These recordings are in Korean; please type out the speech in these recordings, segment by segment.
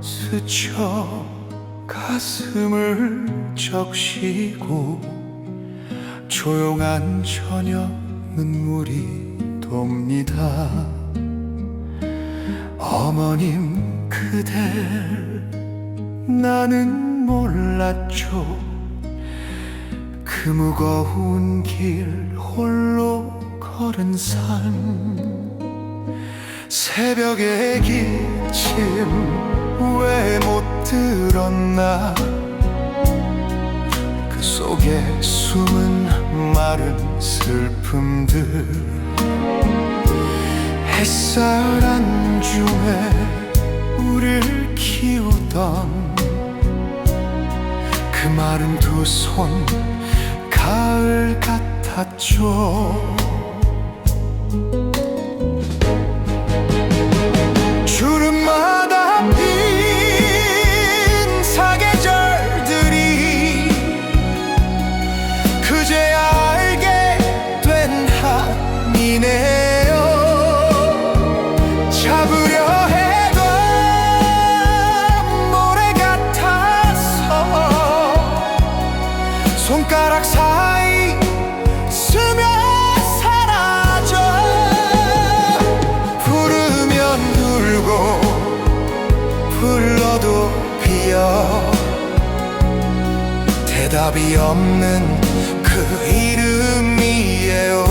스쳐 가슴을 적시고 조용한 저녁 눈물이 돕니다. 어머님 그댈 나는 몰랐죠. 그 무거운 길 홀로 걸은 삶 새벽의 기침 왜 못 들었나? 그 속에 숨은 마른 슬픔들. 햇살 안중에 우릴 키우던 그 마른 두 손 가을 같았죠 그제야 알게 된 한이네요. 잡으려 해도 모래 같아서 손가락 사이 스며 사라져. 부르면 울고 불러도 비어. 대답이 없는 그 이름이에요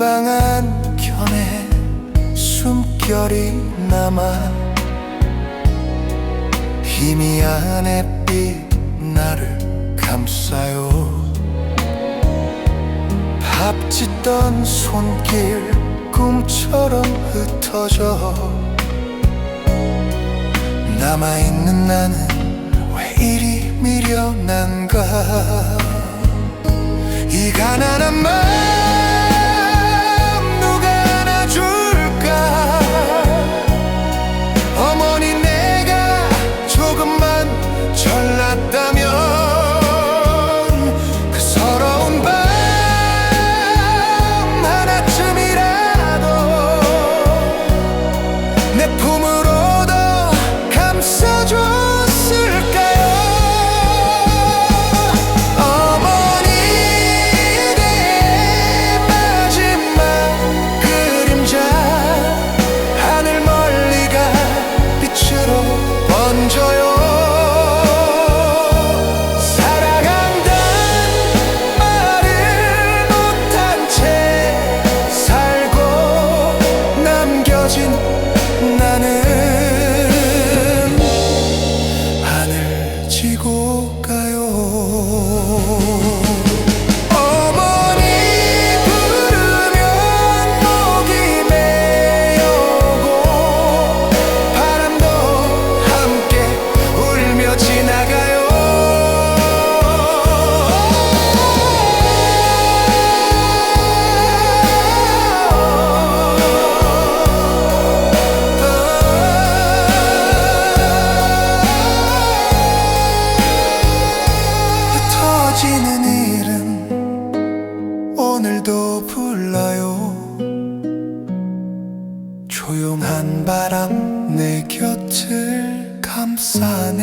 빈방 안켠에 숨결이 남아 희미한 햇빛 나를 감싸요. 밥 짓던 손길 꿈처럼 흩어져. 남아있는 나는 왜 이리 미련한가? 이 가난한 마음 어 조용한 바람 내 곁을 감싸네